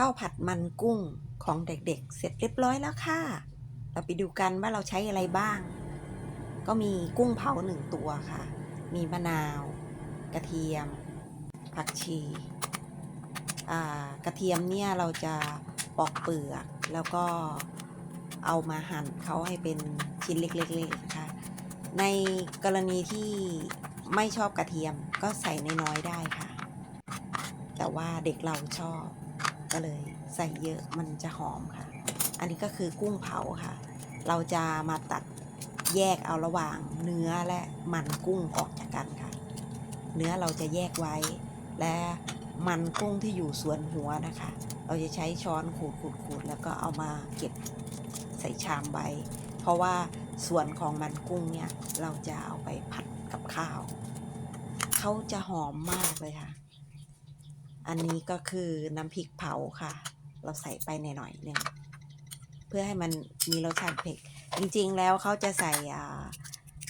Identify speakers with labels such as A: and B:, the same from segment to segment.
A: ข้าวผัดมันกุ้งของเด็กๆ เสร็จเรียบร้อยแล้วค่ะ เราไปดูกันว่าเราใช้อะไรบ้าง ก็มีกุ้งเผาหนึ่งตัวค่ะ มีมะนาว กระเทียม ผักชี กระเทียมเนี่ยเราจะปอกเปลือกแล้วก็เอามาหั่นเขาให้เป็นชิ้นเล็กๆนะคะ ในกรณีที่ไม่ชอบกระเทียมก็ใส่น้อยๆได้ค่ะ แต่ว่าเด็กเราชอบ ก็เลยใส่เยอะมันจะหอมค่ะ อันนี้ก็คือกุ้งเผาค่ะ เราจะมาตัดแยกเอาระหว่างเนื้อและมันกุ้งออกจากกันค่ะ เนื้อเราจะแยกไว้ และมันกุ้งที่อยู่ส่วนหัวนะคะ เราจะใช้ช้อนขูดขูดขูดแล้วก็เอามาเก็บใส่ชามไว้ เพราะว่าส่วนของมันกุ้งเนี่ยเราจะเอาไปผัดกับข้าว เขาจะหอมมากเลยค่ะ อันนี้ก็คือน้ำพริกเผาค่ะ เราใส่ไปในหน่อยๆหนึ่งเพื่อให้มันมีรสชาติเผ็ดจริงๆแล้วเขาจะใส่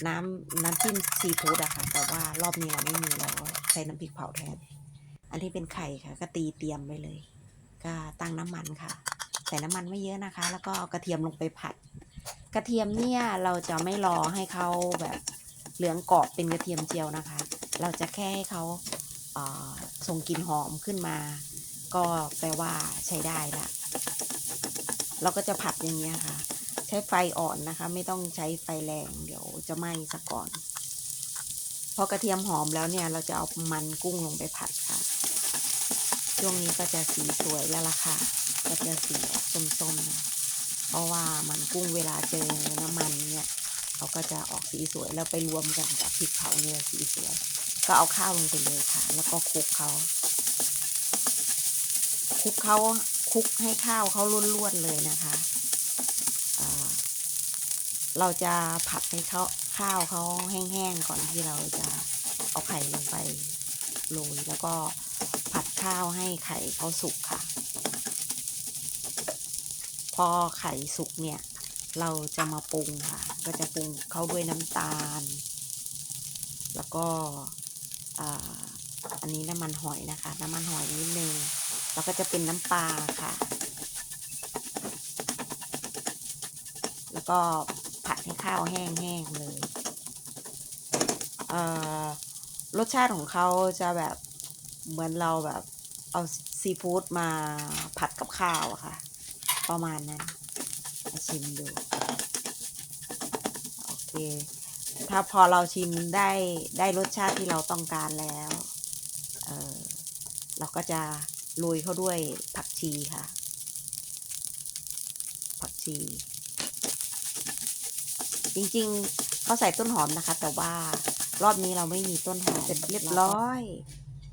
A: น้ำน้ำจิ้มซีฟู้ดอะค่ะ แต่ว่ารอบนี้เราไม่มีเราก็ใช้น้ำพริกเผาแทน อันที่เป็นไข่ค่ะ ก็ตีเตรียมไว้เลย ก็ตั้งน้ำมันค่ะ ใส่น้ำมันไม่เยอะนะคะ แล้วก็เอากระเทียมลงไปผัด กระเทียมเนี่ยเราจะไม่รอให้เขาแบบเหลืองกรอบเป็นกระเทียมเจียวนะคะ เราจะแค่ให้เขา ส่งกลิ่นหอมขึ้นมา ก็แปลว่าใช้ได้ละเราก็จะผัดอย่างเงี้ยค่ะ ใช้ไฟอ่อนนะคะ ไม่ต้องใช้ไฟแรงเดี๋ยวจะไหม้ซะก่อน พอกระเทียมหอมแล้วเนี่ย เราจะเอามันกุ้งลงไปผัดค่ะ ช่วงนี้ก็จะสีสวยแล้วล่ะค่ะก็จะสีส้มๆนะเพราะว่ามันกุ้งเวลาเจอน้ำมันเนี่ยเขาก็จะออกสีสวยแล้วไปรวมกันกับพริกเผาเนี่ยสีสวย ก็เอาข้าวลงไปเลยค่ะ แล้วก็คลุกเขาคลุกเขาคลุกให้ข้าวเขาล้วนๆเลยนะคะเราจะผัดให้เขาข้าวเขาแห้งๆก่อนที่เราจะเอาไข่ลงไปโรยแล้วก็ผัดข้าวให้ไข่เขาสุกค่ะ พอไข่สุกเนี่ย เราจะมาปรุงค่ะ ก็จะปรุงเขาด้วยน้ำตาล แล้วก็ อันนี้น้ำมันหอยนะคะ น้ำมันหอยนิดนึงแล้วก็จะเป็นน้ำปลาค่ะ แล้วก็ผัดให้ข้าวแห้งๆเลยเอ่อรสชาติของเขาจะแบบเหมือนเราแบบเอาซีฟู้ดมาผัดกับข้าวอะค่ะ ประมาณนั้นมาชิมดู โอเค ถ้าพอเราชิมได้ได้รสชาติที่เราต้องการแล้ว เออเราก็จะโรยเข้าด้วยผักชีค่ะ ผักชี จริงๆเขาใส่ต้นหอมนะคะ แต่ว่ารอบนี้เราไม่มีต้นหอมเสร็จเรียบร้อย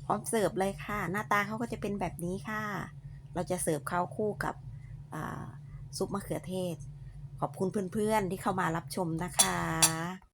A: พร้อมเสิร์ฟเลยค่ะ หน้าตาเขาก็จะเป็นแบบนี้ค่ะ เราจะเสิร์ฟข้าวคู่กับอ่าซุปมะเขือเทศ ขอบคุณเพื่อนๆที่เข้ามารับชมนะคะ